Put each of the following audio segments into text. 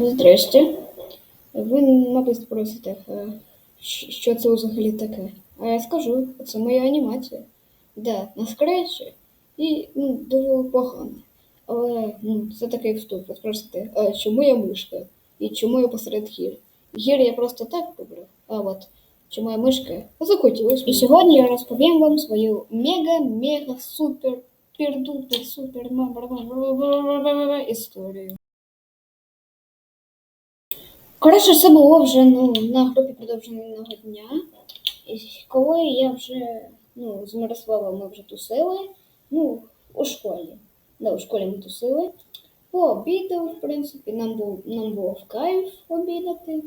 Здрасте. Ви, мабуть, спросите, е, що це взагалі таке? А я скажу, це моя анімація. Да, на скретчі і ну, дуже погано. Але ну, це такий вступ. Ви спросите, а чому я мишка? І чому я посеред гір? Гір я просто так вибрав. А от чому я мишка? Захотілося. І сьогодні я розповім вам свою мега-мега супер пердупер супер історію. Коротше, це було вже ну, на групі продовженого дня. І коли я вже ну, з Мирославом ми вже тусили, ну, у школі. Да, у школі ми тусили. Пообідали, в принципі, нам, був, нам було в кайф обідати.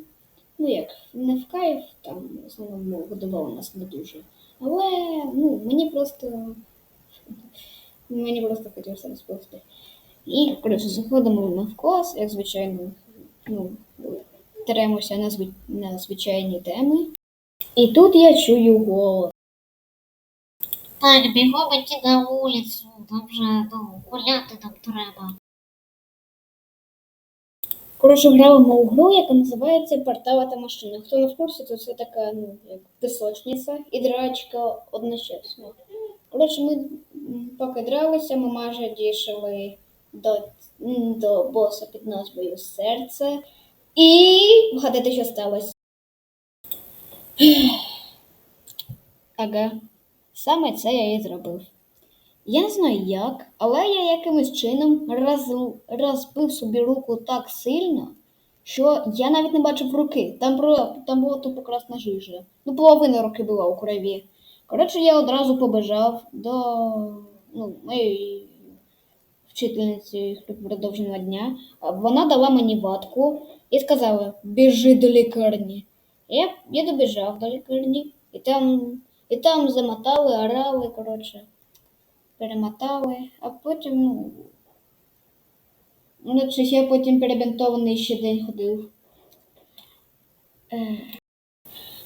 Ну як, не в кайф, там в основному годували нас не дуже. Але ну, мені просто мені просто хотілося розповісти. І, коротше, заходимо ми в як звичайно, ну, теремося на, зви... на звичайні теми. І тут я чую голос. Так, бігом іти на вулицю, там вже ну, гуляти нам треба. Коротше, граємо у гру, яка називається Портала та машина. Хто не в курсі, то це така, ну, як пісочниця і драчка одночасно. Коротше, ми поки дралися, ми майже дійшли до, до боса під назвою Серце. І вгадайте, що сталося. Ага, саме це я і зробив. Я не знаю як, але я якимось чином роз, розбив собі руку так сильно, що я навіть не бачив руки. Там, було, там була тупо красна жижа. Ну, половина руки була у крові. Коротше, я одразу побежав до ну, моєї вчительниці продовженого дня. Вона дала мені ватку і сказала: біжи до лікарні. Я, я добіжав до лікарні, і там, і там замотали, орали, коротше перемотали, а потім, ну, ну, чи я потім перебінтований ще день ходив.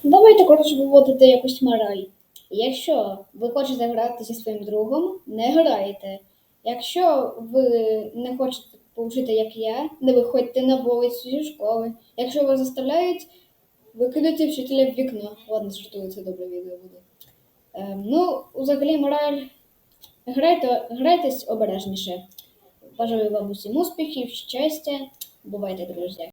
Давайте, коротше, виводити якусь мораль. Якщо ви хочете грати зі своїм другом, не грайте. Якщо ви не хочете повчити, як я, не виходьте на вулицю зі школи. Якщо вас заставляють, викидайте вчителя в вікно. Ладно, жартую, це добре відео буде. Ем, ну, взагалі, мораль Грайте, грайтесь обережніше. Бажаю вам усім успіхів, щастя. Бувайте, друзі.